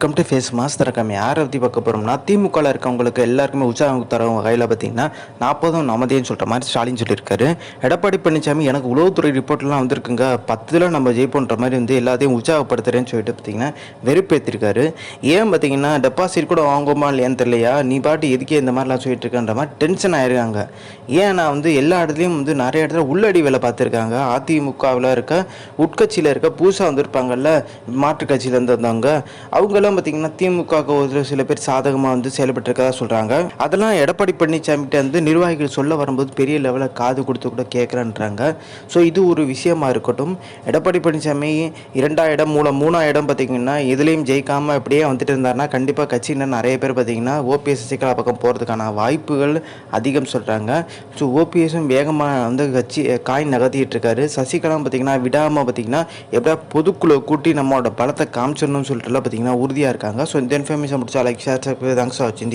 Welcome to face master திறக்காம யாரை பற்றி பார்க்க போகிறோம்னா திமுகவில் இருக்கவங்களுக்கு எல்லாருக்குமே உற்சாகம் தரவங்க கையில் பார்த்தீங்கன்னா நாற்பதும் நமதேன்னு சொல்கிற மாதிரி ஸ்டாலின் சொல்லியிருக்காரு. எடப்பாடி பழனிசாமி எனக்கு உளவுத்துறை ரிப்போர்ட்லாம் வந்திருக்குங்க. பத்தில் நம்ம ஜெயிப்போன்ற மாதிரி வந்து எல்லாத்தையும் உற்சாகப்படுத்துறேன்னு சொல்லிட்டு பார்த்தீங்கன்னா வெறுப்பேற்றிருக்காரு ஏன் பார்த்தீங்கன்னா டெபாசிட் கூட வாங்குமா இல்லையான்னு தெரியலையா? நீ பாட்டு எதுக்கே இந்த மாதிரிலாம் சொல்லிட்டு இருக்கன்ற மாதிரி டென்ஷன் ஆயிருக்காங்க. ஏன் நான் வந்து எல்லா இடத்துலையும் வந்து நிறைய இடத்துல உள்ளடி வேலை பார்த்துருக்காங்க. அதிமுகவில் இருக்க உட்கட்சியில் இருக்க புதுசாக வந்திருப்பாங்கல்ல மாற்றுக் கட்சியிலேருந்து வந்தவங்க. தான் பார்த்தீங்கன்னா திமுகவுக்கு ஒரு சில பேர் சாதகமாக வந்து செயல்பட்டிருக்கதா சொல்கிறாங்க அதெல்லாம் எடப்பாடி பழனிசாமிகிட்ட வந்து நிர்வாகிகள் சொல்ல வரும்போது பெரிய லெவலில் காது கொடுத்து கூட கேட்குறேன்றாங்க ஸோ இது ஒரு விஷயமா இருக்கட்டும். எடப்பாடி பழனிசாமி இரண்டாம் இடம் மூலம் மூணாம் இடம் பார்த்தீங்கன்னா இதுலேயும் ஜெயிக்காமல் அப்படியே வந்துட்டு இருந்தாருன்னா கண்டிப்பாக கட்சியினர் நிறைய பேர் பார்த்தீங்கன்னா ஓபிஎஸ் சசிகலா பக்கம் போகிறதுக்கான வாய்ப்புகள் அதிகம் சொல்கிறாங்க ஸோ ஓபிஎஸும் வேகமாக வந்து கட்சி காய் நகர்த்திட்டு இருக்காரு. சசிகலா பார்த்தீங்கன்னா விடாமல் பார்த்தீங்கன்னா எப்படியா பொதுக்குழு கூட்டி நம்மளோட பலத்தை காமிச்சிடணும்னு சொல்லிட்டுலாம் பார்த்தீங்கன்னா உறுதி உறுதியாக இருக்காங்க ஸோ இந்த இன்ஃபர்மேஷன் முடிச்சா லைக் ஷேர் தேங்க்ஸ் ஃபார் வாட்சிங்